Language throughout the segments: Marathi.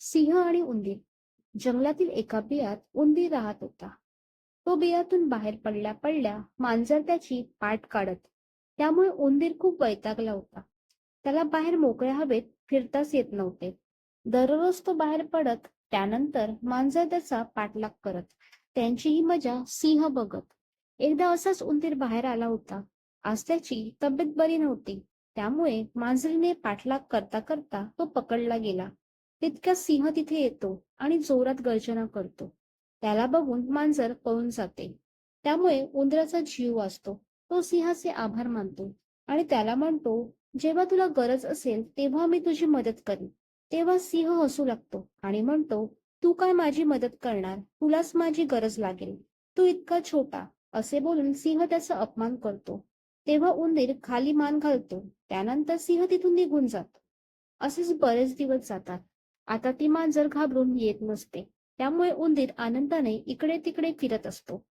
सिंह आणि उंदीर जंगलातील एका बियात उंदीर राहत होता. तो बियातून बाहेर पडल्या पडल्या मांजर त्याची पाठ काढत त्यामुळे उंदीर खूप वैतागला होता. त्याला बाहेर मोकळ्या हवेत फिरताच येत नव्हते. दररोज तो बाहेर पडत त्यानंतर मांजर त्याचा पाठलाग करत त्यांची ही मजा सिंह बघत. एकदा असाच उंदीर बाहेर आला होता. आज त्याची तब्येत बरी नव्हती. त्यामुळे मांजरीने पाठलाग करता करता तो पकडला गेला. तितक्या सिंह तिथे येतो आणि जोरात गर्जना करतो. त्याला बघून मांजर पळून जाते. त्यामुळे उंदराचा जीव वाचतो. तो सिंहाचे आभार मानतो आणि त्याला म्हणतो जेव्हा तुला गरज असेल तेव्हा मी तुझी मदत करीन. तेव्हा सिंह हसू लागतो आणि म्हणतो तू काय माझी मदत करणार? तुलाच माझी गरज लागेल. तू इतका छोटा. असे बोलून सिंह त्याचा अपमान करतो. तेव्हा उंदीर खाली मान घालतो. त्यानंतर सिंह तिथून निघून जातो. असेच बरेच दिवस जातात. आता ती मांजर घाबरून येत नसते. त्यामुळे उंदीर आनंदाने इकडे तिकडे फिरत असतो.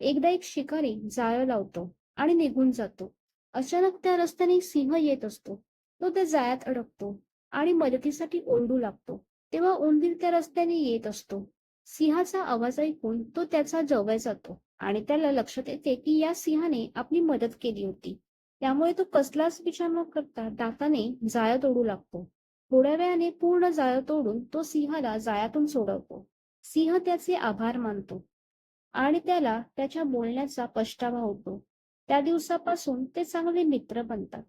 एकदा एक शिकारी जाळं लावतो आणि निघून जातो. अचानक त्या रस्त्याने सिंह येत असतो. तो त्या जाळ्यात अडकतो आणि मदतीसाठी ओरडू लागतो. तेव्हा उंदीर त्या रस्त्याने येत असतो. सिंहाचा आवाज ऐकून तो त्याचा जवळ जातो आणि त्याला लक्षात येते की या सिंहाने आपली मदत केली होती. त्यामुळे तो कसलाच विचार न करता दाताने जाळं तोडू लागतो. थोड्या वेळाने पूर्ण जाळं तोडून तो सिंहाला जाळ्यातून सोडवतो. सिंह त्याचे आभार मानतो आणि त्याला त्याच्या बोलण्याचा पश्चावा होतो. त्या दिवसापासून ते चांगले मित्र बनतात.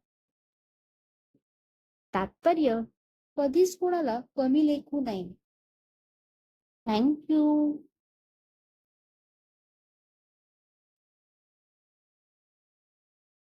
तात्पर्य कधीच कोणाला कमी लेखू नये. थँक्यू